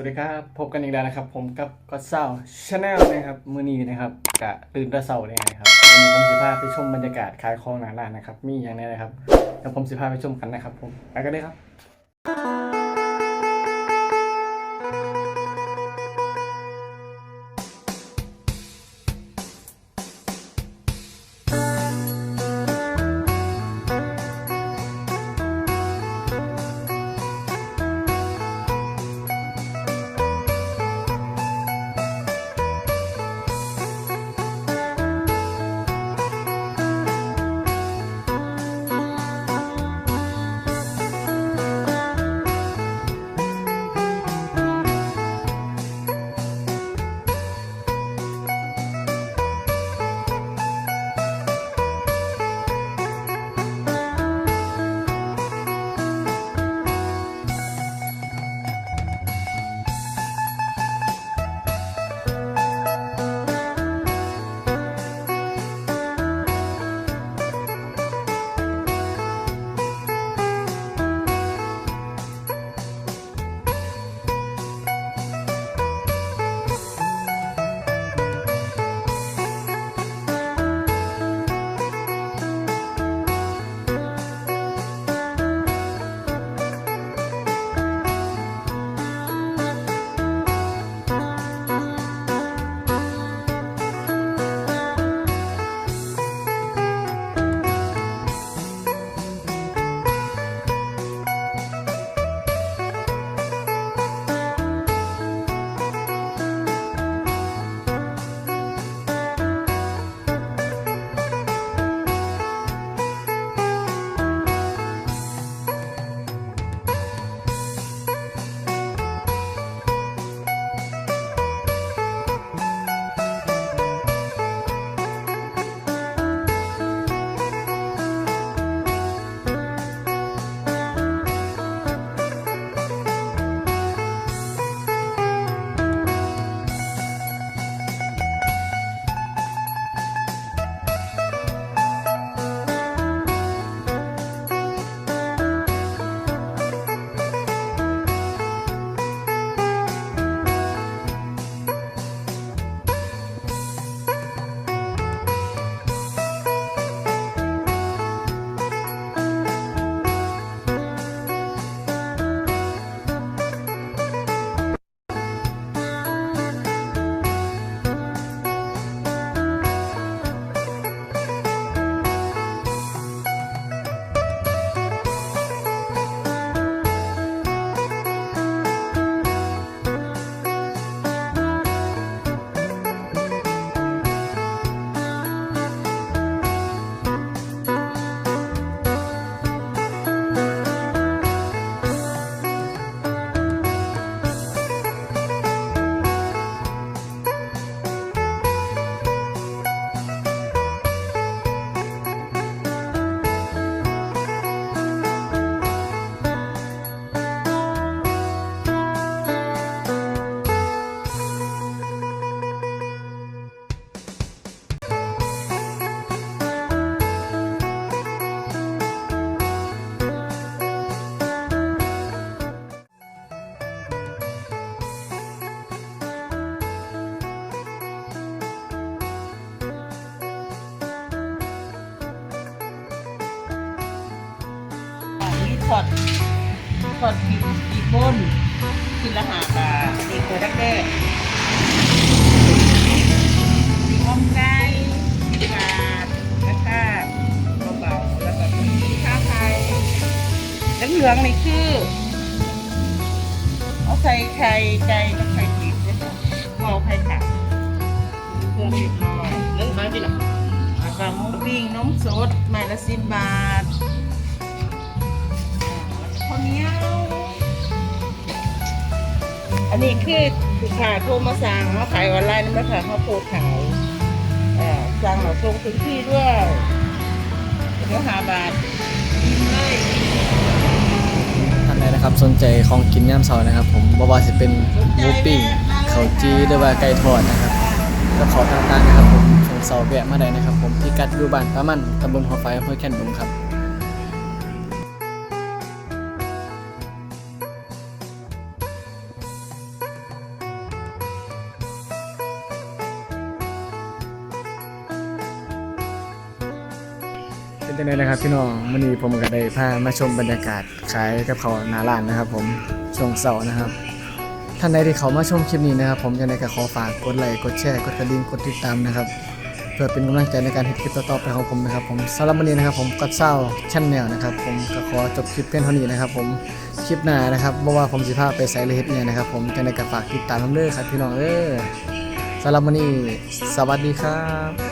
สวัสดีครับ พบกันอีกแล้วนะครับ ผมกับก็เศร้าชาแนลนะครับมือนี้นะครับกะตื่นตะเศร้าเลยนะครับวันนี้ผมสิพาไปชมบรรยากาศขายของหนาร้านนะครับ มีอย่างนี้นะครับเดี๋ยวผมสิพาไปชมกันนะครับผมไปกันเลยครับ มีถอดถอดปีกปีกบนกินละหาบาทนี่ตัวแรกๆมีอ้อมไก่มีบาทแล้วก็เบาๆแล้วก็มีข้าวไทยแล้วเหลืองๆนี่คือ เอาใส่ไข่ไก่กับไข่ดิบด้วยค่ะเอาไข่ขาวเครื่องเรียบร้อยนึ่งไม้ที่ไหนแล้วก็หมูปิ้งนมสดไม้ละสิบบาท อันนี้คือลูกค้าโทรมาสั่งเขาขายออนไลน์นะแม่ค่ะเขาโพสขายเอ่อสั่งเราส่งถึงที่ด้วยเดี๋ยวหาบาทกินเลยท่านใดนะครับสนใจของกินย่ามเสานะครับ ผมบ่ว่าจะเป็นหมูปิ้งเขาจีหรือว่าไก่ทอดนะครับก็ขอต่างๆนะครับผมสงเสาแวะมาได้นะครับ ผมที่กัดอยู่บ้านปามันตำบลหัวไฟอำเภอแคนดุงครับ ไดนะครับพี่น้องวันนี้ผมก็ได้พามาชมบรรยากาศขายกับเขาหนาร้านนะครับ ผมช่วงเสาร์นะครับท่านใดที่เขามาชมคลิปนี้นะครับ ผมยังไงก็ขอฝากกดไลค์กดแชร์กดกระดิ่งกดติดตามนะครับ เพื่อเป็นกำลังใจในการทำคลิปต่อๆไปของผมนะครับ ผมสำหรับวันนี้นะครับ ผมก็เศร้าชั้นแนวนะครับ ผมก็ขอจบคลิปเพียงเท่านี้นะครับ ผมคลิปหน้านะครับเพราะว่าผมสิพาไปใส่เลยเฮ็ดเนี่ยนะครับ ผมจะในกระฝากติดตามน้ำเด้อครับพี่น้องเออสำหรับวันนี้สวัสดีครับ